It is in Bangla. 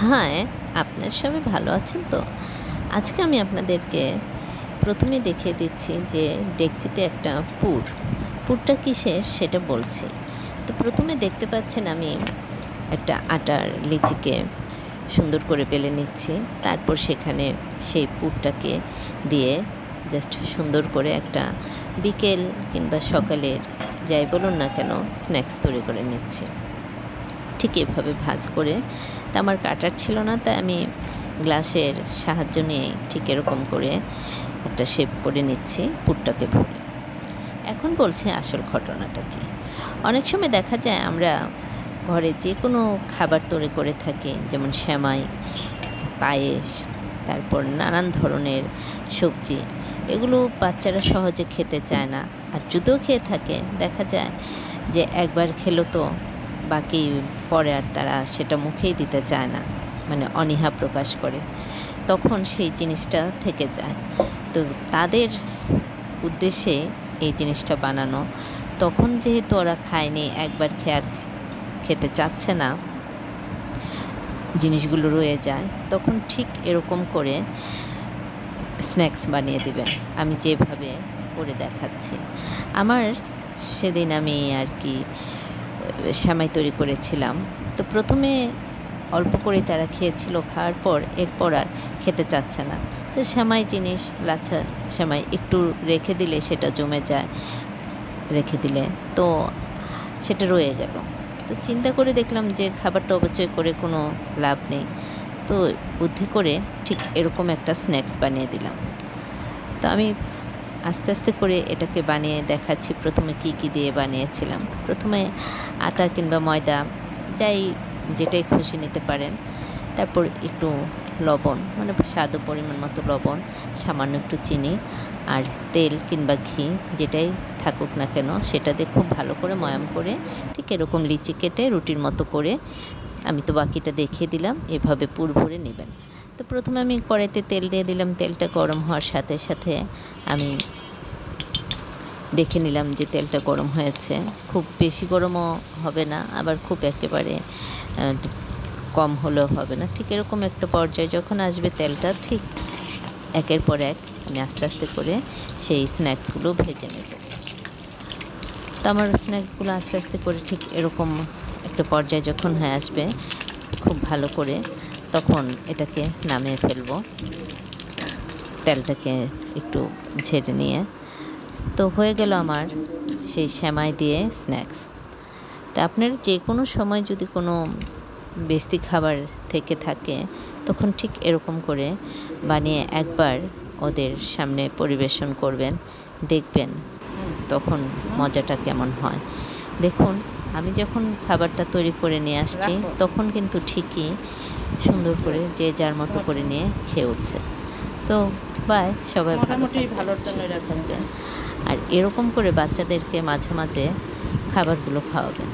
হ্যাঁ আপনার সবাই ভালো আছেন তো? আজকে আমি আপনাদেরকে প্রথমে দেখিয়ে দিচ্ছি যে ডেকচিতে একটা পুর। পুরটা কিসের সেটা বলছি। তো প্রথমে দেখতে পাচ্ছেন আমি একটা আটার লিচিকে সুন্দর করে বেলে নিচ্ছি। তারপর সেখানে সেই পুরটাকে দিয়ে জাস্ট সুন্দর করে একটা বিকেল কিংবা সকালের যাই বলুন না কেন স্ন্যাক্স তৈরি করে নিচ্ছি। ঠিক এভাবে ভাজ করে তা আমার কাটার ছিল না, তাই আমি গ্লাসের সাহায্য নিয়ে ঠিক এরকম করে একটা শেপ করে নিচ্ছি পুরটাকে ভরে। এখন বলছি আসল ঘটনাটা কি? অনেক সময় দেখা যায় আমরা ঘরে যে কোনো খাবার তৈরি করে থাকি, যেমন শ্যামাই পায়েস, তারপর নানান ধরনের সবজি, এগুলো বাচ্চারা সহজে খেতে চায় না। আর যদিও খেয়ে থাকে, দেখা যায় যে একবার খেলো তো বাকি পরে আর তারা সেটা মুখেই দিতে চায় না মানে অনীহা প্রকাশ করে। তখন সেই জিনিসটা থেকে যায়। তো তাদের উদ্দেশ্যে এই জিনিসটা বানানো। তখন যেহেতু ওরা খায়নি, একবার খেয়ে আর খেতে চাচ্ছে না, জিনিসগুলো রয়ে যায়, তখন ঠিক এরকম করে স্ন্যাক্স বানিয়ে দেবেন আমি যেভাবে করে দেখাচ্ছি। আমার সেদিন আমি আর কি শ্যামাই তৈরি করেছিলাম। তো প্রথমে অল্প করে তারা খেয়েছিল, খাওয়ার পর এরপর আর খেতে চাচ্ছে না। তো শ্যামাই জিনিস, লাচ্ছা শ্যামাই একটু রেখে দিলে সেটা জমে যায়, রেখে দিলে। তো সেটা রয়ে গেল। তো চিন্তা করে দেখলাম যে খাবারটা অপচয় করে কোনো লাভ নেই। তো বুদ্ধি করে ঠিক এরকম একটা স্ন্যাক্স বানিয়ে দিলাম। তো আমি আস্তে আস্তে করে এটাকে বানিয়ে দেখাচ্ছি। প্রথমে কি কি দিয়ে বানিয়েছিলাম? প্রথমে আটা কিংবা ময়দা, যাই যেটাই খুশি নিতে পারেন। তারপর একটু লবণ মানে স্বাদ পরিমাণ মতো লবণ, সামান্য একটু চিনি আর তেল কিংবা ঘি, যেটাই থাকুক না কেন, সেটা দিয়ে খুব ভালো করে ময়াম করে, ঠিক এরকম লিচি কেটে রুটির মতো করে, আমি তো বাকিটা দেখিয়ে দিলাম, এভাবে পুর ভরে নেবেন। তো প্রথমে আমি কড়াইতে তেল দিয়ে দিলাম। তেলটা গরম হওয়ার সাথে সাথে আমি দেখে নিলাম যে তেলটা গরম হয়েছে। খুব বেশি গরমও হবে না, আবার খুব একেবারে কম হলেও হবে না। ঠিক এরকম একটা পর্যায়ে যখন আসবে তেলটা, ঠিক একের পর এক আমি আস্তে আস্তে করে সেই স্ন্যাক্সগুলো ভেজে নেব। তো আমার স্ন্যাক্সগুলো আস্তে আস্তে করে ঠিক এরকম একটা পর্যায়ে যখন হয়ে আসবে, খুব ভালো করে তখন এটাকে নামিয়ে ফেলব। তেলটাকে একটু ঝেড়ে নিয়ে। তো হয়ে গেল আমার সেই শ্যামাই দিয়ে স্ন্যাক্স। তা আপনার যে কোনো সময় যদি কোনো বেস্তি খাবার থেকে থাকে, তখন ঠিক এরকম করে বানিয়ে একবার ওদের সামনে পরিবেশন করবেন, দেখবেন, তখন মজাটা কেমন হয়। দেখুন আমি যখন খাবারটা তৈরি করে নিয়ে আসছি তখন কিন্তু ঠিকই সুন্দর করে যে যার মতো করে নিয়ে খেয়ে উঠছে। তো বাই সবাই ভালো মোটামুটি ভালোর জন্য রাখবেন আর এরকম করে বাচ্চাদেরকে মাঝে মাঝে খাবারগুলো খাওয়াবেন।